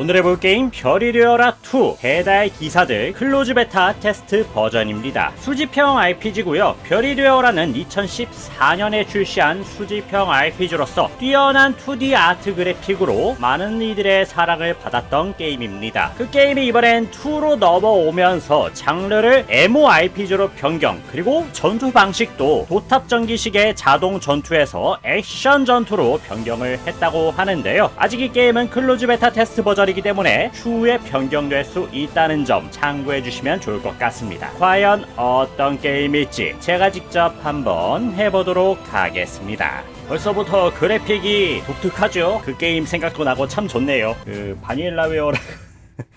오늘 해볼 게임 별이 되어라 2 배달 기사들 클로즈 베타 테스트 버전입니다. 수집형 RPG고요. 별이 되어라는 2014년에 출시한 수집형 RPG로서 뛰어난 2D 아트 그래픽으로 많은 이들의 사랑을 받았던 게임입니다. 그 게임이 이번엔 2로 넘어오면서 장르를 MMORPG로 변경 그리고 전투 방식도 도탑 전기식의 자동 전투에서 액션 전투로 변경을 했다고 하는데요. 아직 이 게임은 클로즈 베타 테스트 버전 이기 때문에 추후에 변경될 수 있다는 점 참고해 주시면 좋을 것 같습니다. 과연 어떤 게임일지 제가 직접 한번 해보도록 하겠습니다. 벌써부터 그래픽이 독특하죠? 그 게임 생각도 나고 참 좋네요. 그 바닐라웨어라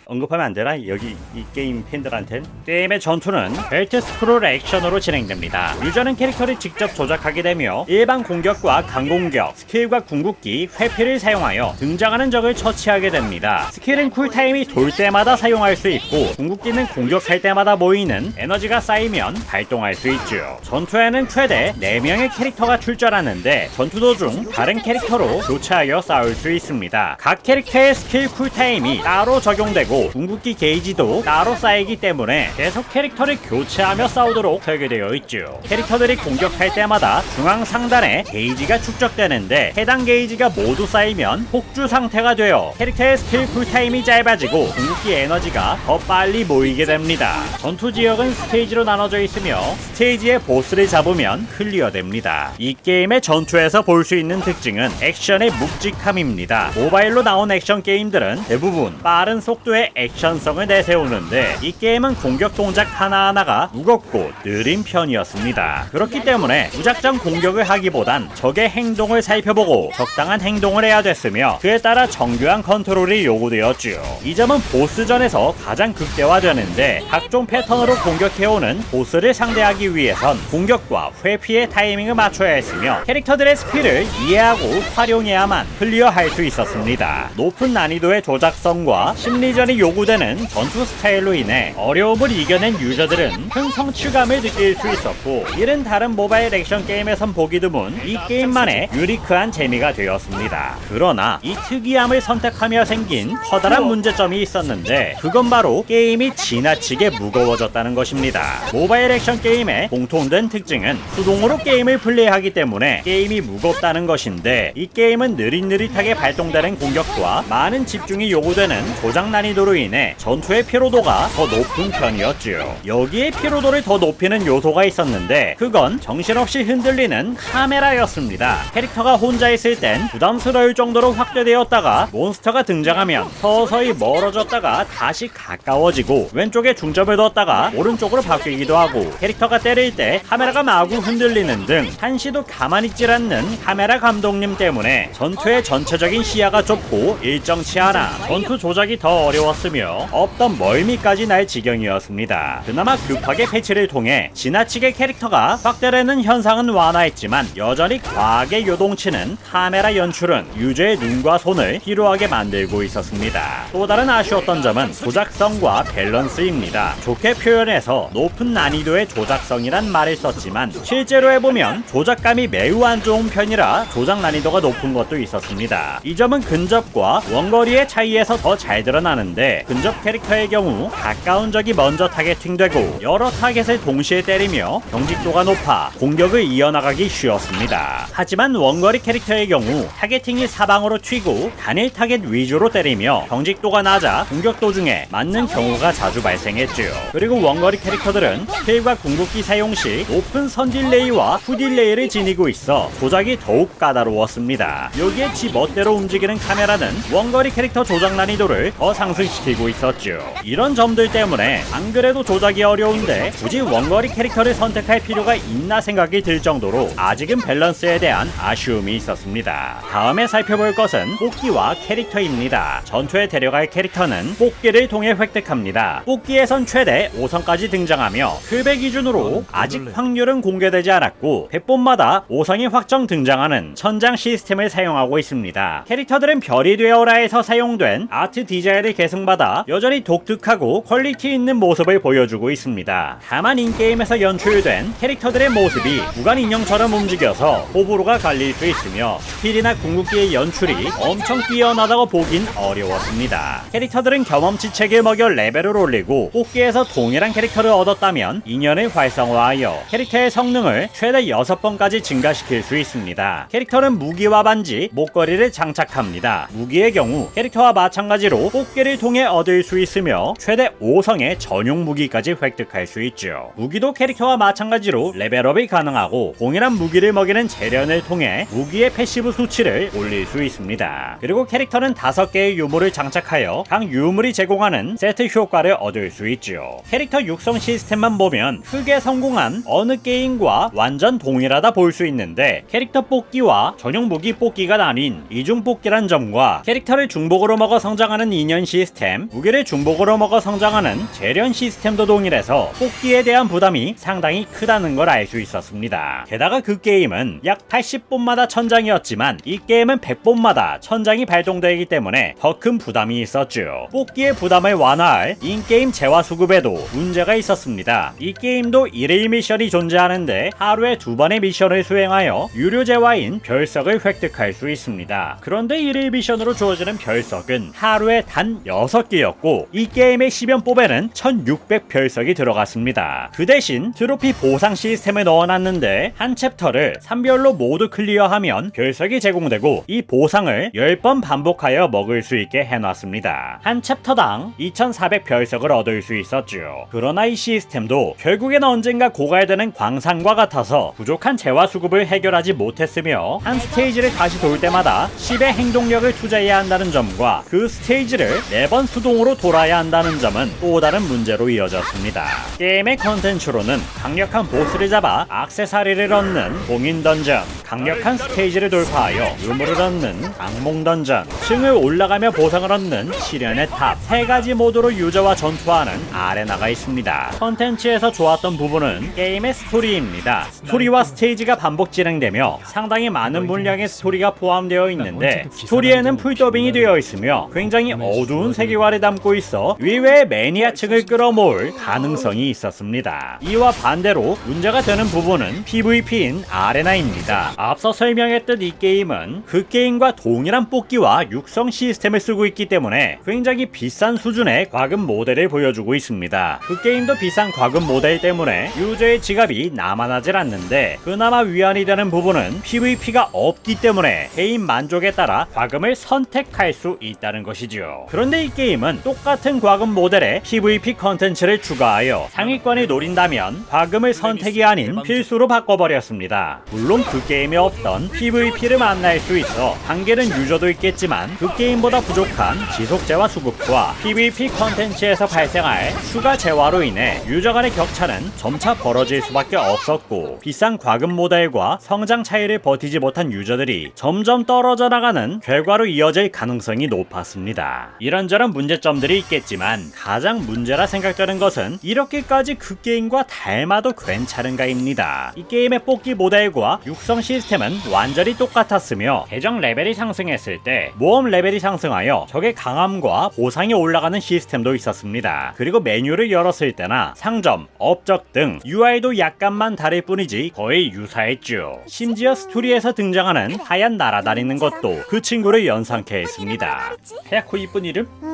언급하면 안 되나? 여기 이 게임 팬들한텐 게임의 전투는 벨트 스크롤 액션으로 진행됩니다. 유저는 캐릭터를 직접 조작하게 되며 일반 공격과 강공격, 스킬과 궁극기, 회피를 사용하여 등장하는 적을 처치하게 됩니다. 스킬은 쿨타임이 돌 때마다 사용할 수 있고 궁극기는 공격할 때마다 모이는 에너지가 쌓이면 발동할 수 있죠. 전투에는 최대 4명의 캐릭터가 출전하는데 전투 도중 다른 캐릭터로 교체하여 싸울 수 있습니다. 각 캐릭터의 스킬 쿨타임이 따로 적용되고 궁극기 게이지도 따로 쌓이기 때문에 계속 캐릭터를 교체하며 싸우도록 설계되어 있죠. 캐릭터들이 공격할 때마다 중앙 상단에 게이지가 축적되는데 해당 게이지가 모두 쌓이면 폭주 상태가 되어 캐릭터의 스킬 쿨타임이 짧아지고 궁극기 에너지가 더 빨리 모이게 됩니다. 전투 지역은 스테이지로 나눠져 있으며 스테이지의 보스를 잡으면 클리어됩니다. 이 게임의 전투에서 볼 수 있는 특징은 액션의 묵직함입니다. 모바일로 나온 액션 게임들은 대부분 빠른 속도의 액션성을 내세우는데 이 게임은 공격 동작 하나하나가 무겁고 느린 편이었습니다. 그렇기 때문에 무작정 공격을 하기보단 적의 행동을 살펴보고 적당한 행동을 해야 됐으며 그에 따라 정교한 컨트롤이 요구되었지요. 이 점은 보스전에서 가장 극대화되는데 각종 패턴으로 공격해오는 보스를 상대하기 위해선 공격과 회피의 타이밍을 맞춰야 했으며 캐릭터들의 스킬을 이해하고 활용해야만 클리어할 수 있었습니다. 높은 난이도의 조작성과 심리전이 요구되는 전투 스타일로 인해 어려움을 이겨낸 유저들은 큰 성취감을 느낄 수 있었고 이른 다른 모바일 액션 게임에선 보기 드문 이 게임만의 유니크한 재미가 되었습니다. 그러나 이 특이함을 선택하며 생긴 커다란 문제점이 있었는데 그건 바로 게임이 지나치게 무거워졌다는 것입니다. 모바일 액션 게임의 공통된 특징은 수동으로 게임을 플레이하기 때문에 게임이 무겁다는 것인데 이 게임은 느릿느릿하게 발동되는 공격과 많은 집중이 요구되는 조작 난이도 로 인해 전투의 피로도가 더 높은 편이었지요. 여기에 피로도를 더 높이는 요소가 있었는데 그건 정신없이 흔들리는 카메라였습니다. 캐릭터가 혼자 있을 땐 부담스러울 정도로 확대되었다가 몬스터가 등장하면 서서히 멀어졌다가 다시 가까워지고 왼쪽에 중점을 뒀다가 오른쪽으로 바뀌기도 하고 캐릭터가 때릴 때 카메라가 마구 흔들리는 등 한시도 가만히 있질 않는 카메라 감독님 때문에 전투의 전체적인 시야가 좁고 일정치 않아 전투 조작이 더 어려 웠으며 없던 멀미까지 날 지경이었습니다. 그나마 급하게 패치를 통해 지나치게 캐릭터가 확대되는 현상은 완화했지만 여전히 과하게 요동치는 카메라 연출은 유저의 눈과 손을 피로하게 만들고 있었습니다. 또 다른 아쉬웠던 점은 조작성과 밸런스입니다. 좋게 표현해서 높은 난이도의 조작성이란 말을 썼지만 실제로 해보면 조작감이 매우 안 좋은 편이라 조작 난이도가 높은 것도 있었습니다. 이 점은 근접과 원거리의 차이에서 더 잘 드러나는데 근접 캐릭터의 경우 가까운 적이 먼저 타겟팅되고 여러 타겟을 동시에 때리며 경직도가 높아 공격을 이어나가기 쉬웠습니다. 하지만 원거리 캐릭터의 경우 타겟팅이 사방으로 튀고 단일 타겟 위주로 때리며 경직도가 낮아 공격 도중에 맞는 경우가 자주 발생했지요. 그리고 원거리 캐릭터들은 스킬과 궁극기 사용 시 높은 선 딜레이와 후 딜레이를 지니고 있어 조작이 더욱 까다로웠습니다. 여기에 지 멋대로 움직이는 카메라는 원거리 캐릭터 조작 난이도를 더 상승 시키고 있었죠. 이런 점들 때문에 안 그래도 조작이 어려운데 굳이 원거리 캐릭터를 선택할 필요가 있나 생각이 들 정도로 아직은 밸런스에 대한 아쉬움이 있었습니다. 다음에 살펴볼 것은 뽑기와 캐릭터입니다. 전투에 데려갈 캐릭터는 뽑기를 통해 획득합니다. 뽑기에선 최대 5성까지 등장하며 급의 기준으로 아직 확률은 공개되지 않았고 100번마다 5성이 확정 등장하는 천장 시스템을 사용하고 있습니다. 캐릭터들은 별이 되어라에서 사용된 아트 디자인을 계승 계승받아 여전히 독특하고 퀄리티 있는 모습을 보여주고 있습니다. 다만 인게임에서 연출된 캐릭터들의 모습이 구간 인형처럼 움직여서 호불호가 갈릴 수 있으며 스킬이나 궁극기의 연출이 엄청 뛰어나다고 보긴 어려웠습니다. 캐릭터들은 경험치 책을 먹여 레벨을 올리고 뽑기에서 동일한 캐릭터를 얻었다면 인연을 활성화하여 캐릭터의 성능을 최대 6번까지 증가시킬 수 있습니다. 캐릭터는 무기와 반지, 목걸이를 장착합니다. 무기의 경우 캐릭터와 마찬가지로 뽑기를 통해 얻을 수 있으며 최대 5성의 전용 무기까지 획득할 수 있죠. 무기도 캐릭터와 마찬가지로 레벨업이 가능하고 동일한 무기를 먹이는 재련을 통해 무기의 패시브 수치를 올릴 수 있습니다. 그리고 캐릭터는 5개의 유물을 장착하여 각 유물이 제공하는 세트 효과를 얻을 수 있죠. 캐릭터 육성 시스템만 보면 크게 성공한 어느 게임과 완전 동일하다 볼 수 있는데 캐릭터 뽑기와 전용 무기 뽑기가 나뉜 이중 뽑기란 점과 캐릭터를 중복으로 먹어 성장하는 인연 시스템, 무기를 중복으로 먹어 성장하는 재련 시스템도 동일해서 뽑기에 대한 부담이 상당히 크다는 걸 알 수 있었습니다. 게다가 그 게임은 약 80본마다 천장이었지만 이 게임은 100본마다 천장이 발동되기 때문에 더 큰 부담이 있었죠. 뽑기의 부담을 완화할 인게임 재화 수급에도 문제가 있었습니다. 이 게임도 1일 미션이 존재하는데 하루에 두 번의 미션을 수행하여 유료 재화인 별석을 획득할 수 있습니다. 그런데 1일 미션으로 주어지는 별석은 하루에 단 6개였고 이 게임의 10연 뽑에는 1600 별석이 들어갔습니다. 그 대신 트로피 보상 시스템을 넣어놨는데 한 챕터를 3별로 모두 클리어하면 별석이 제공되고 이 보상을 10번 반복하여 먹을 수 있게 해놨습니다. 한 챕터당 2400 별석을 얻을 수 있었죠. 그러나 이 시스템도 결국엔 언젠가 고갈되는 광산과 같아서 부족한 재화 수급을 해결하지 못했으며 한 스테이지를 다시 돌 때마다 10의 행동력을 투자해야 한다는 점과 그 스테이지를 매번 수동으로 돌아야 한다는 점은 또 다른 문제로 이어졌습니다. 게임의 컨텐츠로는 강력한 보스를 잡아 악세사리를 얻는 공인 던전, 강력한 스테이지를 돌파하여 유물을 얻는 악몽 던전, 층을 올라가며 보상을 얻는 시련의 탑, 세 가지 모드로 유저와 전투하는 아레나가 있습니다. 컨텐츠에서 좋았던 부분은 게임의 스토리입니다. 스토리와 스테이지가 반복 진행되며 상당히 많은 분량의 스토리가 포함되어 있는데 스토리에는 풀더빙이 되어 있으며 굉장히 어두운 세계관을 담고 있어 의외의 매니아층을 끌어모을 가능성이 있었습니다. 이와 반대로 문제가 되는 부분은 PVP인 아레나입니다. 앞서 설명했듯 이 게임은 그 게임과 동일한 뽑기와 육성 시스템을 쓰고 있기 때문에 굉장히 비싼 수준의 과금 모델을 보여주고 있습니다. 그 게임도 비싼 과금 모델 때문에 유저의 지갑이 남아나질 않는데 그나마 위안이 되는 부분은 PVP가 없기 때문에 개인 만족에 따라 과금을 선택할 수 있다는 것이죠. 그런데 이 게임은 똑같은 과금 모델에 PVP 컨텐츠를 추가하여 상위권을 노린다면 과금을 선택이 아닌 필수로 바꿔버렸습니다. 물론 그 게임에 없던 PVP를 만날 수 있어 한계는 유저도 있겠지만 그 게임보다 부족한 지속 재화 수급과 PVP 컨텐츠에서 발생할 추가 재화로 인해 유저 간의 격차는 점차 벌어질 수밖에 없었고 비싼 과금 모델과 성장 차이를 버티지 못한 유저들이 점점 떨어져 나가는 결과로 이어질 가능성이 높았습니다. 이런 저런 문제점들이 있겠지만 가장 문제라 생각되는 것은 이렇게까지 그 게임과 닮아도 괜찮은가입니다. 이 게임의 뽑기 모델과 육성 시스템은 완전히 똑같았으며 계정 레벨이 상승했을 때 모험 레벨이 상승하여 적의 강함과 보상이 올라가는 시스템도 있었습니다. 그리고 메뉴를 열었을 때나 상점, 업적 등 UI도 약간만 다를 뿐이지 거의 유사했죠. 심지어 스토리에서 등장하는 하얀 날아다니는 것도 그 친구를 연상케 했습니다. 하얗고 이쁜 이름?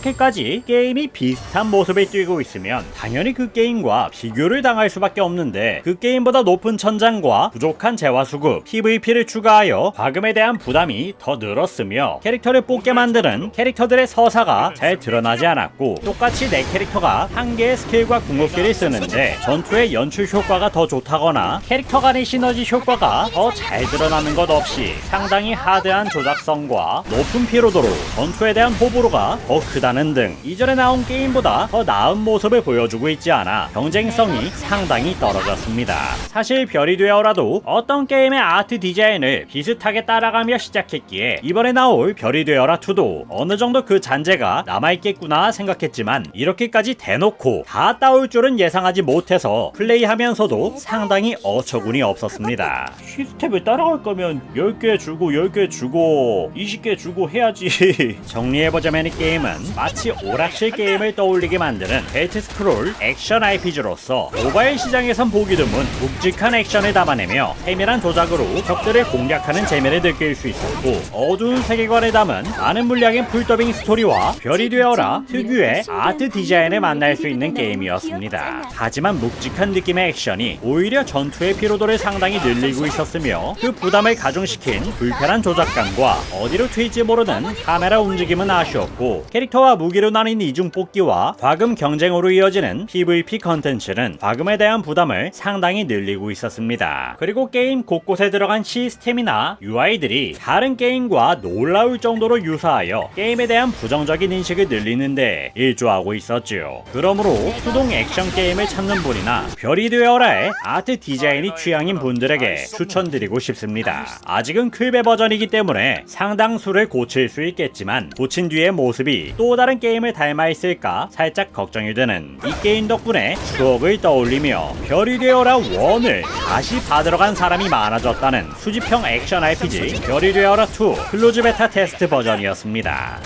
이렇게까지 게임이 비슷한 모습을 띄고 있으면 당연히 그 게임과 비교를 당할 수밖에 없는데 그 게임보다 높은 천장과 부족한 재화 수급, PVP를 추가하여 과금에 대한 부담이 더 늘었으며 캐릭터를 뽑게 만드는 캐릭터들의 서사가 잘 드러나지 않았고 똑같이 내 캐릭터가 한 개의 스킬과 궁극기를 쓰는데 전투의 연출 효과가 더 좋다거나 캐릭터 간의 시너지 효과가 더 잘 드러나는 것 없이 상당히 하드한 조작성과 높은 피로도로 전투에 대한 호불호가 더 크다는 등 이전에 나온 게임보다 더 나은 모습을 보여주고 있지 않아 경쟁성이 상당히 떨어졌습니다. 사실 별이 되어라도 어떤 게임의 아트 디자인을 비슷하게 따라가며 시작했기에 이번에 나올 별이 되어라 2도 어느 정도 그 잔재가 남아있겠구나 생각했지만 이렇게까지 대놓고 다 따올 줄은 예상하지 못해서 플레이하면서도 상당히 어처구니 없었습니다. 시스템을 따라갈 거면 10개 주고 10개 주고 20개 주고 해야지. 정리해보자면 이 게임은 마치 오락실 게임을 떠올리게 만드는 벨트 스크롤 액션 RPG로서 모바일 시장에선 보기 드문 묵직한 액션을 담아내며 세밀한 조작으로 적들을 공략하는 재미를 느낄 수 있었고 어두운 세계관을 담은 많은 분량의 풀더빙 스토리와 별이 되어라 특유의 아트 디자인을 만날 수 있는 게임이었습니다. 하지만 묵직한 느낌의 액션이 오히려 전투의 피로도를 상당히 늘리고 있었으며 그 부담을 가중시킨 불편한 조작감과 어디로 튈지 모르는 카메라 움직임은 아쉬웠고 캐릭 터와 무기로 나뉜 이중 뽑기와 과금 경쟁으로 이어지는 PVP 컨텐츠는 과금에 대한 부담을 상당히 늘리고 있었습니다. 그리고 게임 곳곳에 들어간 시스템이나 UI들이 다른 게임과 놀라울 정도로 유사하여 게임에 대한 부정적인 인식을 늘리는데 일조하고 있었지요. 그러므로 수동 액션 게임을 찾는 분이나 별이 되어라의 아트 디자인이 취향인 분들에게 추천드리고 싶습니다. 아직은 클베 버전이기 때문에 상당수를 고칠 수 있겠지만 고친 뒤의 모습이 또 다른 게임을 닮아 있을까 살짝 걱정이 되는 이 게임 덕분에 추억을 떠올리며 별이 되어라 원을 다시 받으러 간 사람이 많아졌다는 수집형 액션 RPG 별이 되어라 2 클로즈 베타 테스트 버전이었습니다.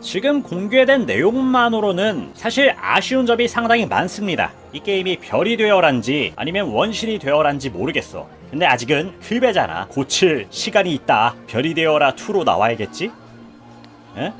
지금 공개된 내용만으로는 사실 아쉬운 점이 상당히 많습니다. 이 게임이 별이 되어란지 아니면 원신이 되어란지 모르겠어. 근데 아직은 클베잖아. 고칠 시간이 있다. 별이 되어라 2로 나와야겠지? 에?